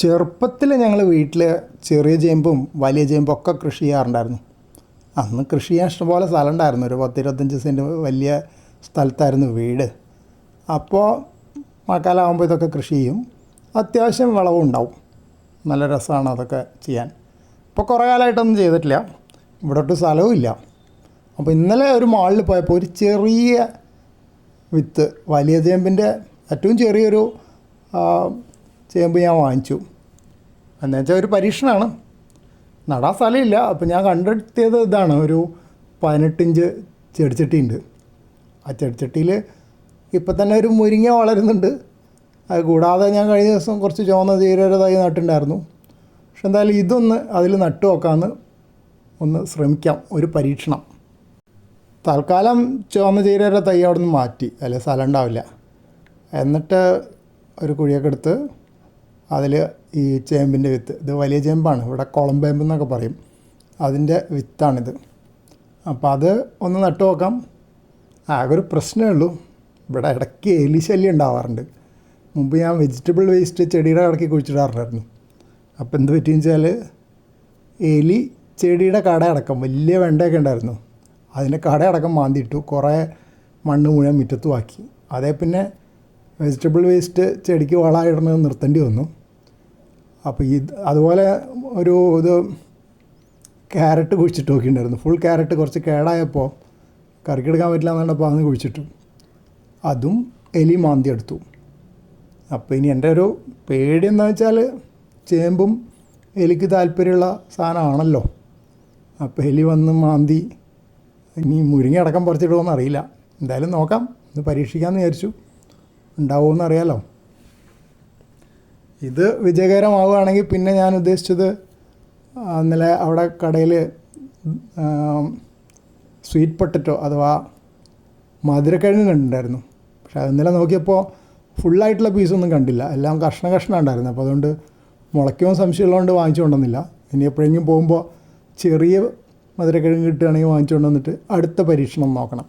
ചെറുപ്പത്തിൽ ഞങ്ങൾ വീട്ടിൽ ചെറിയ ചേമ്പും വലിയ ചേമ്പും ഒക്കെ കൃഷി ചെയ്യാറുണ്ടായിരുന്നു. അന്ന് കൃഷി ചെയ്യാൻ ഇഷ്ടംപോലെ സ്ഥലം ഉണ്ടായിരുന്നു ഒരു പത്തിരുപത്തഞ്ച് സെന്റ് വലിയ സ്ഥലത്തായിരുന്നു വീട്. അപ്പോൾ മഴക്കാലമാകുമ്പോൾ ഇതൊക്കെ കൃഷി ചെയ്യും. അത്യാവശ്യം വിളവും ഉണ്ടാവും. നല്ല രസമാണ് അതൊക്കെ ചെയ്യാൻ. ഇപ്പോൾ കുറേ കാലമായിട്ടൊന്നും ചെയ്തിട്ടില്ല. ഇവിടോട്ട് സ്ഥലവും ഇല്ല. അപ്പോൾ ഇന്നലെ ഒരു മാളിൽ പോയപ്പോൾ ഒരു ചെറിയ വിത്ത് വലിയ ചേമ്പിന്റെ ഏറ്റവും ചെറിയൊരു ചേമ്പ് ഞാൻ വാങ്ങിച്ചു. എന്നുവെച്ചാൽ ഒരു പരീക്ഷണമാണ് നടാൻ സ്ഥലമില്ല. അപ്പം ഞാൻ കണ്ടെത്തിയത് ഇതാണ്. ഒരു പതിനെട്ടിഞ്ച് ചെടിച്ചട്ടിയുണ്ട്. ആ ചെടിച്ചട്ടിയിൽ ഇപ്പം തന്നെ ഒരു മുരിങ്ങ വളരുന്നുണ്ട്. അത് കൂടാതെ ഞാൻ കഴിഞ്ഞ ദിവസം കുറച്ച് ചുവന്ന ജീരക തൈ നട്ടിട്ടുണ്ടായിരുന്നു. പക്ഷെ എന്തായാലും ഇതൊന്ന് അതിൽ നട്ടു നോക്കാമെന്ന് ഒന്ന് ശ്രമിക്കാം. ഒരു പരീക്ഷണം. തൽക്കാലം ചുവന്ന ചീരയുടെ തൈ അവിടെ നിന്ന് മാറ്റി. അല്ലെങ്കിൽ സ്ഥലം ഉണ്ടാവില്ല. എന്നിട്ട് ഒരു കുഴിയൊക്കെ എടുത്ത് അതിൽ ഈ ചേമ്പിന്റെ വിത്ത്. ഇത് വലിയ ചേമ്പാണ്. ഇവിടെ കുളമ്പേമ്പ് എന്നൊക്കെ പറയും. അതിന്റെ വിത്താണിത്. അപ്പോൾ അത് ഒന്ന് നട്ടു നോക്കാം. ആകെ ഒരു പ്രശ്നമേ ഉള്ളൂ. ഇവിടെ ഇടയ്ക്ക് എലി ശല്യം ഉണ്ടാവാറുണ്ട്. മുമ്പ് ഞാൻ വെജിറ്റബിൾ വേസ്റ്റ് ചെടിയുടെ ഇടയ്ക്ക് കുഴിച്ചിടാറുണ്ടായിരുന്നു. അപ്പോൾ എന്ത് പറ്റിയെന്ന് വെച്ചാൽ എലി ചെടിയുടെ കട അടക്കം വലിയ വെണ്ടയൊക്കെ ഉണ്ടായിരുന്നു. അതിന്റെ കട അടക്കം മാന്തിയിട്ടു കുറേ മണ്ണ് മുഴുവൻ മുറ്റത്തുമാക്കി അതേ പിന്നെ വെജിറ്റബിൾ വേസ്റ്റ് ചെടിക്ക് വളമായിടുന്നത് നിർത്തേണ്ടി വന്നു. അപ്പോൾ ഇത് അതുപോലെ ഒരു ഇത് ക്യാരറ്റ് കുഴിച്ചിട്ട് നോക്കിയിട്ടുണ്ടായിരുന്നു. ഫുൾ ക്യാരറ്റ് കുറച്ച് കേടായപ്പോൾ കറിക്കെടുക്കാൻ പറ്റില്ല എന്നുണ്ടപ്പോൾ അന്ന് കുഴിച്ചിട്ടു. അതും എലി മാന്തി എടുത്തു. അപ്പോൾ ഇനി എന്റെ ഒരു പേടി എന്താ വെച്ചാൽ ചേമ്പും എലിക്ക് താല്പര്യമുള്ള സാധനമാണല്ലോ. അപ്പോൾ എലി വന്ന് മാന്തി ഇനി മുരിങ്ങ അടക്കം പറിച്ചിടുമോ അറിയില്ല എന്തായാലും നോക്കാം. ഇത് പരീക്ഷിക്കാമെന്ന് വിചാരിച്ചു. ഉണ്ടാവുമെന്ന് അറിയാലോ ഇത് വിജയകരമാവുകയാണെങ്കിൽ പിന്നെ ഞാൻ ഉദ്ദേശിച്ചത് ഇന്നലെ അവിടെ കടയിൽ സ്വീറ്റ് പൊട്ടറ്റോ അഥവാ മധുരക്കിഴങ്ങ് കണ്ടിട്ടുണ്ടായിരുന്നു പക്ഷേ അത് ഇന്നലെ നോക്കിയപ്പോൾ ഫുള്ളായിട്ടുള്ള പീസൊന്നും കണ്ടില്ല. എല്ലാം കഷ്ണ കഷ്ണം ഉണ്ടായിരുന്നു. അപ്പോൾ അതുകൊണ്ട് മുളയ്ക്കുമ്പോൾ സംശയമുള്ളതുകൊണ്ട് വാങ്ങിച്ചു കൊണ്ടുവന്നില്ല. ഇനി എപ്പോഴെങ്കിലും പോകുമ്പോൾ ചെറിയ മധുരക്കിഴങ്ങ് കിട്ടുകയാണെങ്കിൽ വാങ്ങിച്ചു കൊണ്ടുവന്നിട്ട് അടുത്ത പരീക്ഷണം നോക്കണം.